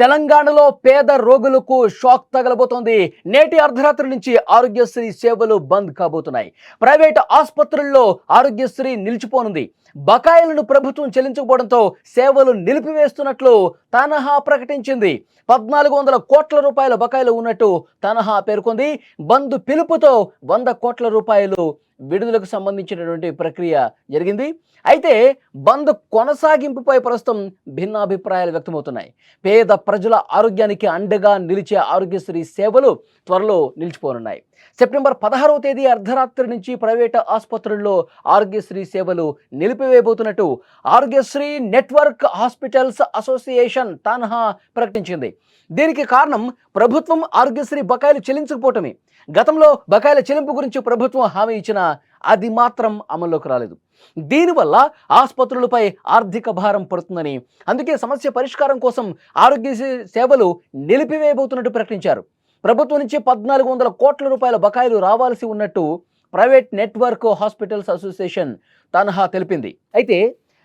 తెలంగాణలో పేద రోగులకు షాక్ తగలబోతోంది. నేటి అర్ధరాత్రి నుంచి ఆరోగ్యశ్రీ సేవలు బంద్ కాబోతున్నాయి. ప్రైవేట్ ఆసుపత్రుల్లో ఆరోగ్యశ్రీ నిలిచిపోనుంది. బకాయిలను ప్రభుత్వం చెల్లించకపోవడంతో సేవలు నిలిపివేస్తున్నట్లు తనహా ప్రకటించింది. పద్నాలుగు వందల కోట్ల రూపాయల బకాయిలు ఉన్నట్టు తనహా పేర్కొంది. బంద్ పిలుపుతో వంద కోట్ల రూపాయలు విడుదలకు సంబంధించినటువంటి ప్రక్రియ జరిగింది. అయితే బంద్ కొనసాగింపుపై ప్రస్తుతం భిన్నాభిప్రాయాలు వ్యక్తమవుతున్నాయి. పేద ప్రజల ఆరోగ్యానికి అండగా నిలిచే ఆరోగ్యశ్రీ సేవలు త్వరలో నిలిచిపోనున్నాయి. సెప్టెంబర్ పదహారవ తేదీ అర్ధరాత్రి నుంచి ప్రైవేటు ఆసుపత్రుల్లో ఆరోగ్యశ్రీ సేవలు నిలిపివేయబోతున్నట్టు Aarogyasri network hospitals association TANHA ప్రకటించింది. దీనికి కారణం ప్రభుత్వం ఆరోగ్యశ్రీ బకాయిలు చెల్లించకపోవటమే. గతంలో బకాయిల చెల్లింపు గురించి ప్రభుత్వం హామీ ఇచ్చినా అది మాత్రం అమల్లోకి రాలేదు. దీనివల్ల ఆసుపత్రులపై ఆర్థిక భారం పడుతుందని అందుకే సమస్య పరిష్కారం కోసం ఆరోగ్య సేవలు నిలిపివేయబోతున్నట్టు ప్రకటించారు. ప్రభుత్వం నుంచి పద్నాలుగు వందల కోట్ల రూపాయల బకాయిలు రావాల్సి ఉన్నట్టు private network hospitals association TANHA తెలిపింది. అయితే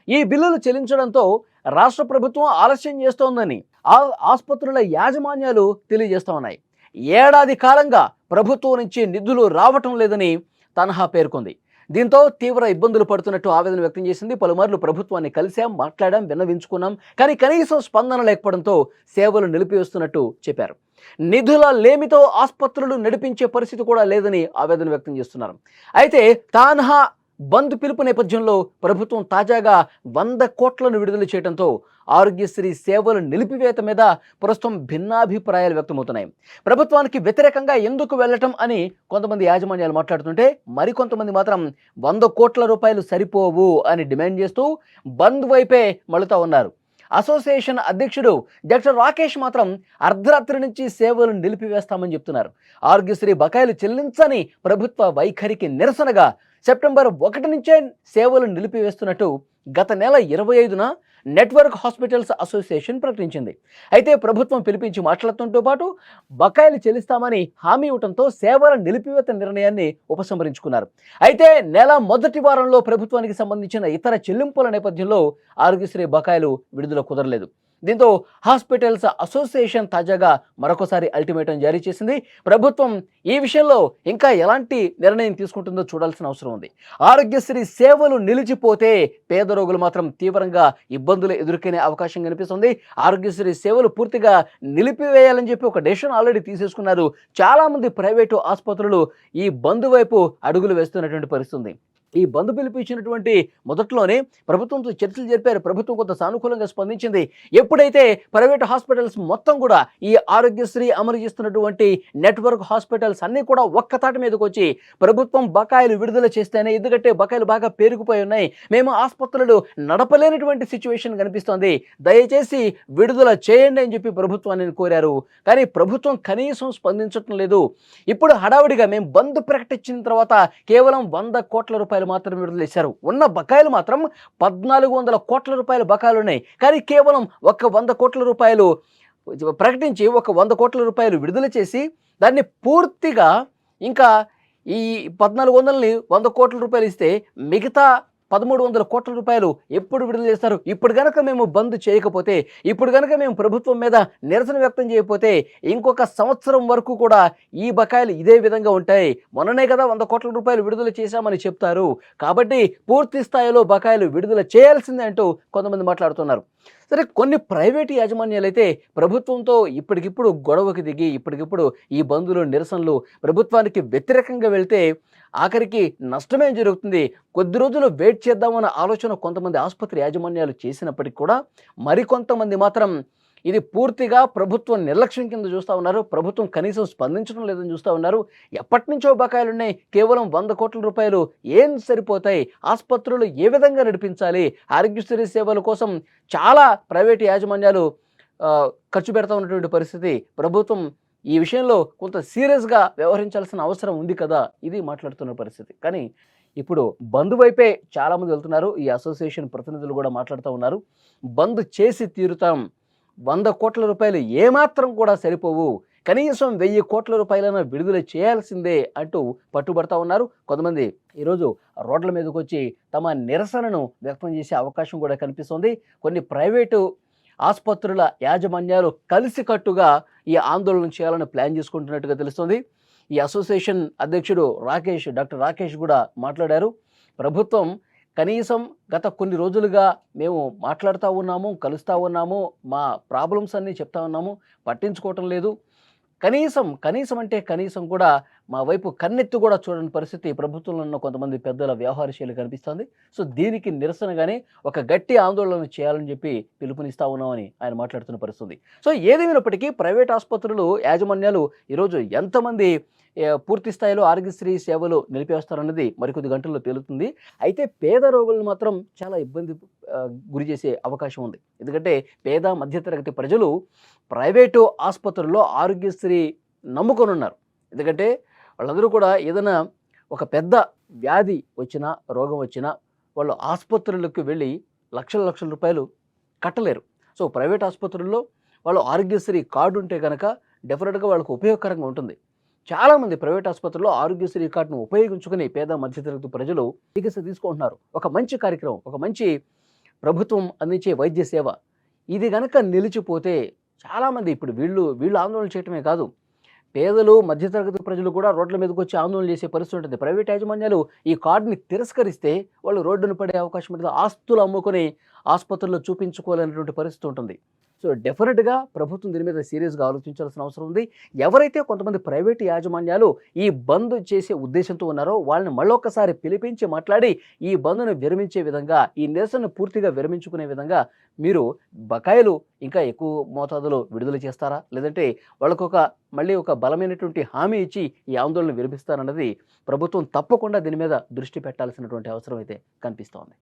ఈ బిల్లులు చెల్లించడంతో రాష్ట్ర ప్రభుత్వం ఆలస్యం చేస్తోందని ఆసుపత్రుల యాజమాన్యాలు తెలియజేస్తా ఉన్నాయి. ఏడాది కాలంగా ప్రభుత్వం నుంచి నిధులు రావటం లేదని తనహా పేర్కొంది. దీంతో తీవ్ర ఇబ్బందులు పడుతున్నట్టు ఆవేదన వ్యక్తం చేసింది. పలుమార్లు ప్రభుత్వాన్ని కలిశాం మాట్లాడాం విన్నవించుకున్నాం. కానీ కనీసం స్పందన లేకపోవడంతో సేవలు నిలిపివేస్తున్నట్టు చెప్పారు. నిధుల లేమితో ఆసుపత్రులు నడిపించే పరిస్థితి కూడా లేదని ఆవేదన వ్యక్తం చేస్తున్నారు. అయితే తాన్హా బంద్ పిలుపు నేపథ్యంలో ప్రభుత్వం తాజాగా వంద కోట్లను విడుదల చేయడంతో ఆరోగ్యశ్రీ సేవలు నిలిపివేత మీద ప్రస్తుతం భిన్నాభిప్రాయాలు వ్యక్తమవుతున్నాయి. ప్రభుత్వానికి వ్యతిరేకంగా ఎందుకు వెళ్ళటం అని కొంతమంది యాజమాన్యాలు మాట్లాడుతుంటే మరికొంతమంది మాత్రం వంద కోట్ల రూపాయలు సరిపోవు అని డిమాండ్ చేస్తూ బంద్ వైపే మళ్ళుతా ఉన్నారు. అసోసియేషన్ అధ్యక్షుడు డాక్టర్ రాకేష్ మాత్రం అర్ధరాత్రి నుంచి సేవలు నిలిపివేస్తామని చెప్తున్నారు. ఆరోగ్యశ్రీ బకాయిలు చెల్లించని ప్రభుత్వ వైఖరికి నిరసనగా సెప్టెంబర్ ఒకటి నుంచే సేవలు నిలిపివేస్తున్నట్టు గత నెల ఇరవై ఐదున నెట్వర్క్ హాస్పిటల్స్ అసోసియేషన్ ప్రకటించింది. అయితే ప్రభుత్వం పిలిపించి మాట్లాడుతుంతో పాటు బకాయిలు చెల్లిస్తామని హామీ ఇవ్వడంతో సేవల నిలిపివేత నిర్ణయాన్ని ఉపసంహరించుకున్నారు. అయితే నెల మొదటి వారంలో ప్రభుత్వానికి సంబంధించిన ఇతర చెల్లింపుల నేపథ్యంలో ఆరోగ్యశ్రీ బకాయిలు విడుదల కుదరలేదు. దీంతో హాస్పిటల్స్ అసోసియేషన్ తాజాగా మరొకసారి అల్టిమేటం జారీ చేసింది. ప్రభుత్వం ఈ విషయంలో ఇంకా ఎలాంటి నిర్ణయం తీసుకుంటుందో చూడాల్సిన అవసరం ఉంది. ఆరోగ్యశ్రీ సేవలు నిలిచిపోతే పేద రోగులు మాత్రం తీవ్రంగా ఇబ్బందులు ఎదుర్కొనే అవకాశం కనిపిస్తుంది. ఆరోగ్యశ్రీ సేవలు పూర్తిగా నిలిపివేయాలని చెప్పి ఒక డెసిషన్ ఆల్రెడీ తీసేసుకున్నారు. చాలామంది ప్రైవేటు ఆసుపత్రులు ఈ బంద్ వైపు అడుగులు వేస్తున్నటువంటి పరిస్థితి ఈ బంద్ పిలిపించినటువంటి మొదట్లోనే ప్రభుత్వంతో చర్చలు జరిపారు. ప్రభుత్వం కొంత సానుకూలంగా స్పందించింది. ఎప్పుడైతే ప్రైవేట్ హాస్పిటల్స్ మొత్తం కూడా ఈ ఆరోగ్యశ్రీ అమలు చేస్తున్నటువంటి నెట్వర్క్ హాస్పిటల్స్ అన్నీ కూడా ఒక్కతాటి మీదకి వచ్చి ప్రభుత్వం బకాయిలు విడుదల చేస్తేనే ఎందుకంటే బకాయిలు బాగా పేరుకుపోయి ఉన్నాయి. మేము ఆసుపత్రులు నడపలేనటువంటి సిచ్యువేషన్ కనిపిస్తోంది. దయచేసి విడుదల చేయండి అని చెప్పి ప్రభుత్వాన్ని కోరారు. కానీ ప్రభుత్వం కనీసం స్పందించటం లేదు. ఇప్పుడు హడావిడిగా మేము బంద్ ప్రకటించిన తర్వాత కేవలం వంద కోట్ల రూపాయలు మాత్రమే విడుదల చేశారు. ఉన్న బకాయిలు మాత్రం పద్నాలుగు వందల కోట్ల రూపాయల బకాయిలు ఉన్నాయి. కానీ కేవలం ఒక వంద కోట్ల రూపాయలు ప్రకటించి ఒక వంద కోట్ల రూపాయలు విడుదల చేసి దాన్ని పూర్తిగా ఇంకా ఈ పద్నాలుగు వందలని వంద కోట్ల రూపాయలు ఇస్తే మిగతా పదమూడు వందల కోట్ల రూపాయలు ఎప్పుడు విడుదల చేస్తారు? ఇప్పుడు కనుక మేము బంద్ చేయకపోతే ఇప్పుడు కనుక మేము ప్రభుత్వం మీద నిరసన వ్యక్తం చేయకపోతే ఇంకొక సంవత్సరం వరకు కూడా ఈ బకాయిలు ఇదే విధంగా ఉంటాయి. మొన్ననే కదా వంద కోట్ల రూపాయలు విడుదల చేశామని చెప్తారు. కాబట్టి పూర్తి స్థాయిలో బకాయిలు విడుదల చేయాల్సిందే అంటూ కొంతమంది మాట్లాడుతున్నారు. సరే కొన్ని ప్రైవేట్ యాజమాన్యాలు అయితే ప్రభుత్వంతో ఇప్పటికిప్పుడు గొడవకు దిగి ఇప్పటికిప్పుడు ఈ బంధులు నిరసనలు ప్రభుత్వానికి వ్యతిరేకంగా వెళ్తే ఆఖరికి నష్టమే జరుగుతుంది. కొద్ది రోజులు వెయిట్ చేద్దామన్న ఆలోచన కొంతమంది ఆసుపత్రి యాజమాన్యాలు చేసినప్పటికీ కూడా మరికొంతమంది మాత్రం ఇది పూర్తిగా ప్రభుత్వం నిర్లక్ష్యం కింద చూస్తూ ఉన్నారు. ప్రభుత్వం కనీసం స్పందించడం లేదని చూస్తూ ఉన్నారు. ఎప్పటి నుంచో బకాయిలు ఉన్నాయి కేవలం వంద కోట్ల రూపాయలు ఏం సరిపోతాయి? ఆసుపత్రులు ఏ విధంగా నడిపించాలి? ఆరోగ్యశ్రీ సేవల కోసం చాలా ప్రైవేట్ యాజమాన్యాలు ఖర్చు పెడతా ఉన్నటువంటి పరిస్థితి. ప్రభుత్వం ఈ విషయంలో కొంత సీరియస్గా వ్యవహరించాల్సిన అవసరం ఉంది కదా ఇది మాట్లాడుతున్న పరిస్థితి. కానీ ఇప్పుడు బంద్ వైపే చాలామంది వెళ్తున్నారు. ఈ అసోసియేషన్ ప్రతినిధులు కూడా మాట్లాడుతూ ఉన్నారు. బంద్ చేసి తీరుతాం. వంద కోట్ల రూపాయలు ఏమాత్రం కూడా సరిపోవు. కనీసం వెయ్యి కోట్ల రూపాయలైనా విడుదల చేయాల్సిందే అంటూ పట్టుబడతా ఉన్నారు. కొంతమంది ఈరోజు రోడ్ల మీదకి వచ్చి తమ నిరసనను వ్యక్తం చేసే అవకాశం కూడా కనిపిస్తుంది. కొన్ని ప్రైవేటు ఆసుపత్రుల యాజమాన్యాలు కలిసికట్టుగా ఈ ఆందోళన చేయాలని ప్లాన్ చేసుకుంటున్నట్టుగా తెలుస్తుంది. ఈ అసోసియేషన్ అధ్యక్షుడు రాకేష్ డాక్టర్ రాకేష్ కూడా మాట్లాడారు. ప్రభుత్వం కనీసం గత కొన్ని రోజులుగా మేము మాట్లాడుతూ ఉన్నాము కలుస్తూ ఉన్నాము మా ప్రాబ్లమ్స్ అన్నీ చెప్తా ఉన్నాము పట్టించుకోవటం లేదు. కనీసం కనీసం అంటే కనీసం కూడా మా వైపు కన్నెత్తి కూడా చూడని పరిస్థితి ప్రభుత్వంలో ఉన్న కొంతమంది పెద్దల వ్యవహార శైలి కనిపిస్తుంది. సో దీనికి నిరసనగానే ఒక గట్టి ఆందోళన చేయాలని చెప్పి పిలుపునిస్తా ఉన్నామని ఆయన మాట్లాడుతున్న పరిస్థితి సో ఏదేమైనప్పటికీ ప్రైవేట్ ఆసుపత్రులు యాజమాన్యాలు ఈరోజు ఎంతమంది పూర్తి స్థాయిలో ఆరోగ్యశ్రీ సేవలు నిలిపేస్తారన్నది మరికొద్ది గంటల్లో తేలుతుంది. అయితే పేద రోగులను మాత్రం చాలా ఇబ్బంది గురి చేసే అవకాశం ఉంది. ఎందుకంటే పేద మధ్యతరగతి ప్రజలు ప్రైవేటు ఆసుపత్రుల్లో ఆరోగ్యశ్రీ నమ్ముకొని ఉన్నారు ఎందుకంటే వాళ్ళందరూ కూడా ఏదైనా ఒక పెద్ద వ్యాధి వచ్చినా రోగం వచ్చినా వాళ్ళు ఆసుపత్రులకు వెళ్ళి లక్షల లక్షల రూపాయలు కట్టలేరు. సో ప్రైవేట్ ఆసుపత్రుల్లో వాళ్ళు ఆరోగ్యశ్రీ కార్డు ఉంటే కనుక డెఫినెట్గా వాళ్ళకు ఉపయోగకరంగా ఉంటుంది. చాలామంది ప్రైవేట్ ఆసుపత్రుల్లో ఆరోగ్యశ్రీ కార్డును ఉపయోగించుకుని పేద మధ్యతరగతి ప్రజలు చికిత్స తీసుకుంటున్నారు. ఒక మంచి కార్యక్రమం ఒక మంచి ప్రభుత్వం అందించే వైద్య సేవ. ఇది గనక నిలిచిపోతే చాలామంది ఇప్పుడు వీళ్ళు వీళ్ళు ఆందోళన చేయటమే కాదు. పేదలు మధ్యతరగతి ప్రజలు కూడా రోడ్ల మీదకి వచ్చి ఆందోళన చేసే పరిస్థితి ఉంటుంది. ప్రైవేట్ యాజమాన్యాలు ఈ కార్డుని తిరస్కరిస్తే వాళ్ళు రోడ్డును పడే అవకాశం ఉంటుంది. ఆస్తులు అమ్ముకొని ఆసుపత్రుల్లో చూపించుకోలేనటువంటి పరిస్థితి ఉంటుంది. సో డెఫినెట్గా ప్రభుత్వం దీని మీద సీరియస్గా ఆలోచించాల్సిన అవసరం ఉంది. ఎవరైతే కొంతమంది ప్రైవేట్ యాజమాన్యాలు ఈ బంద్ చేసే ఉద్దేశంతో ఉన్నారో వాళ్ళని మళ్ళొక్కసారి పిలిపించి మాట్లాడి ఈ బంద్ను విరమించే విధంగా ఈ నిరసనను పూర్తిగా విరమించుకునే విధంగా మీరు బకాయిలు ఇంకా ఎక్కువ మోతాదులో విడుదల చేస్తారా? లేదంటే వాళ్ళకు ఒక మళ్ళీ ఒక బలమైనటువంటి హామీ ఇచ్చి ఈ ఆందోళన విరమిస్తారన్నది ప్రభుత్వం తప్పకుండా దీని మీద దృష్టి పెట్టాల్సినటువంటి అవసరం అయితే కనిపిస్తోంది.